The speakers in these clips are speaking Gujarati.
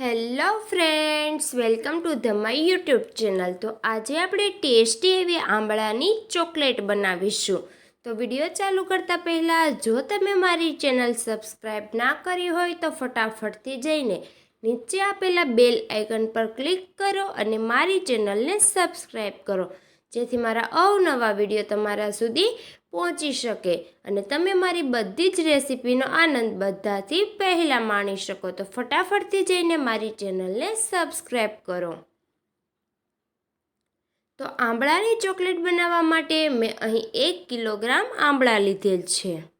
Hello friends, welcome to the my YouTube channel. તો આજે આપણે ટેસ્ટી એવી આંબળાની ચોકલેટ બનાવીશું. તો વીડિયો ચાલુ કરતાં પહેલાં, જો તમે મારી ચેનલ સબસ્ક્રાઈબ ના કરી હોય તો ફટાફટથી જઈને નીચે આપેલા બેલ આઇકન પર ક્લિક કરો અને મારી ચેનલને સબસ્ક્રાઈબ કરો. જેથી મારા અવનવા વીડિયો તમારા સુધી પહોંચી શકે અને તમે મારી બધી જ રેસિપીનો આનંદ બધાથી પહેલાં માણી શકો. તો ફટાફટથી જઈને મારી ચેનલને સબસ્ક્રાઈબ કરો. તો આંબળાની ચોકલેટ બનાવવા માટે મેં અહીં એક કિલોગ્રામ આંબળા લીધેલ છે.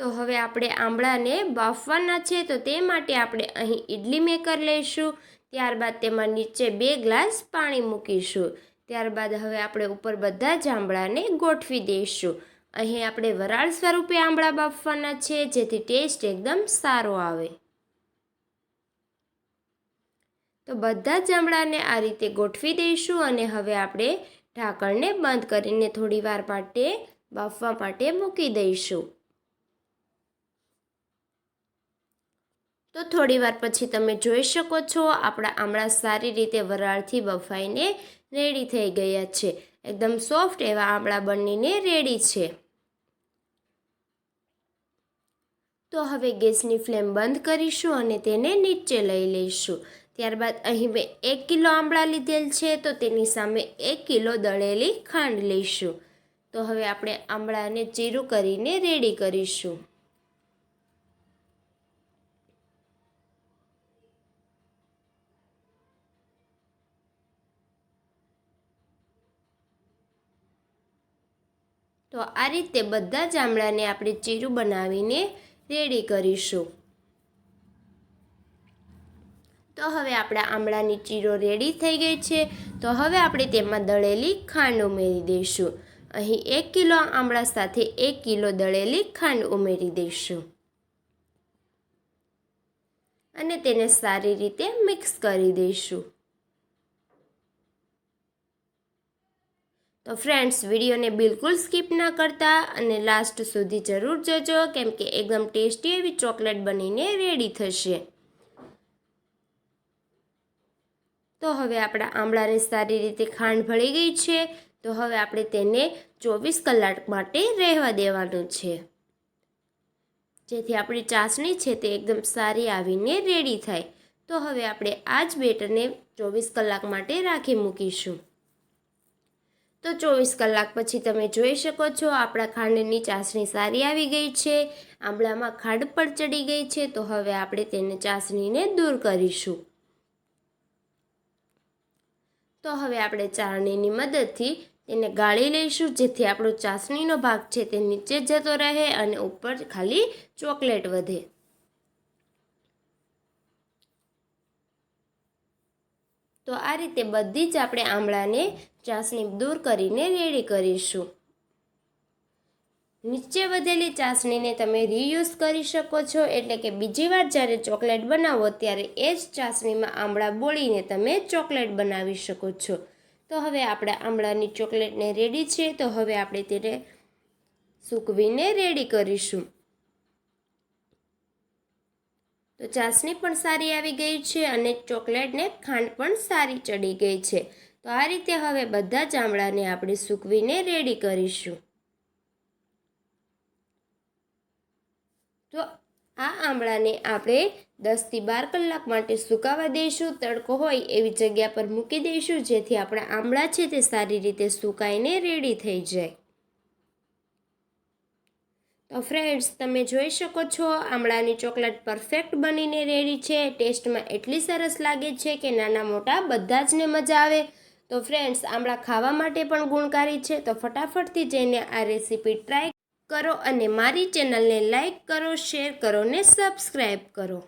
તો હવે આપણે આંબળાને બાફવાના છે તો તે માટે આપણે અહીં ઇડલી મેકર લઈશું. ત્યારબાદ તેમાં નીચે બે ગ્લાસ પાણી મૂકીશું. ત્યારબાદ હવે આપણે ઉપર બધા જ આંબળાને ગોઠવી દઈશું. અહીં આપણે વરાળ સ્વરૂપે આંબળા બાફવાના છે, જેથી ટેસ્ટ એકદમ સારો આવે. તો બધા જ આંબળાને આ રીતે ગોઠવી દઈશું અને હવે આપણે ઢાંકણને બંધ કરીને થોડી વાર માટે બાફવા માટે મૂકી દઈશું. તો થોડીવાર પછી તમે જોઈ શકો છો, આપણા આમળા સારી રીતે વરાળથી બફાઈને રેડી થઈ ગયા છે. એકદમ સોફ્ટ એવા આમળા બનીને રેડી છે. તો હવે ગેસની ફ્લેમ બંધ કરીશું અને તેને નીચે લઈ લઈશું. ત્યારબાદ અહીં મેં એક કિલો આંબળા લીધેલ છે, તો તેની સામે એક કિલો દળેલી ખાંડ લઈશું. તો હવે આપણે આંબળાને ચીરું કરીને રેડી કરીશું. તો આ રીતે બધા જ આમળાને આપણે ચીરું બનાવીને રેડી કરીશું. તો હવે આપણા આમળાની ચીરો રેડી થઈ ગઈ છે. તો હવે આપણે તેમાં દળેલી ખાંડ ઉમેરી દઈશું. અહીં એક કિલો આમળા સાથે એક કિલો દળેલી ખાંડ ઉમેરી દઈશું. અને તેને સારી રીતે મિક્સ કરી દઈશું. તો ફ્રેન્ડ્સ વિડીયોને બિલકુલ સ્કીપ ના કરતા અને લાસ્ટ સુધી જરૂર જજો, કેમ કે એકદમ ટેસ્ટી એવી ચોકલેટ બનીને રેડી થશે. તો હવે આપણા આમળાને સારી રીતે ખાંડ ભળી ગઈ છે, તો હવે આપણે તેને ચોવીસ કલાક માટે રહેવા દેવાનું છે. જેથી આપણી ચાસણી છે તે એકદમ સારી આવીને રેડી થાય. તો હવે આપણે આ જ બેટરને ચોવીસ કલાક માટે રાખી મૂકીશું. તો ચોવીસ કલાક પછી તમે જોઈ શકો છો, આપણા ખાંડની ચાસણી સારી આવી ગઈ છે, આંબળામાં ખાંડ પણ ચડી ગઈ છે, તો હવે આપણે તેને ચાસણીને દૂર કરીશું. તો હવે આપણે ચાસણીની મદદથી તેને ગાળી લઈશું, જેથી આપણો ચાસણીનો ભાગ છે તે નીચે જતો રહે અને ઉપર ખાલી ચોકલેટ વધે. તો આ રીતે બધી જ આપણે આમળાને ચાસણી દૂર કરીને રેડી કરીશું. નીચે વધેલી ચાસણીને તમે રીયુઝ કરી શકો છો. એટલે કે બીજી વાર જ્યારે ચોકલેટ બનાવો ત્યારે એ જ ચાસણીમાં આમળા બોળીને તમે ચોકલેટ બનાવી શકો છો. તો હવે આપણે આમળાની ચોકલેટને રેડી છે. તો હવે આપણે તેને સૂકવીને રેડી કરીશું. તો ચાસણી પણ સારી આવી ગઈ છે અને ચોકલેટને ખાંડ પણ સારી ચડી ગઈ છે. તો આ રીતે હવે બધા જ આમળાને આપણે સૂકવીને રેડી કરીશું. તો આ આમળાને આપણે દસથી બાર કલાક માટે સુકાવા દઈશું. તડકો હોય એવી જગ્યા પર મૂકી દઈશું જેથી આપણા આમળા છે તે સારી રીતે સુકાઈને રેડી થઈ જાય. તો ફ્રેન્ડ્સ તમે જોઈ શકો છો, આમળાની ચોકલેટ પરફેક્ટ બનીને રેડી છે. ટેસ્ટમાં એટલી સરસ લાગે છે કે નાના મોટા બધા જ ને મજા આવે. તો ફ્રેન્ડ્સ આમળા ખાવા માટે પણ ગુણકારી છે. તો ફટાફટથી જઈને આ રેસીપી ટ્રાય કરો અને મારી ચેનલને લાઇક કરો શેર કરો ને સબસ્ક્રાઈબ કરો.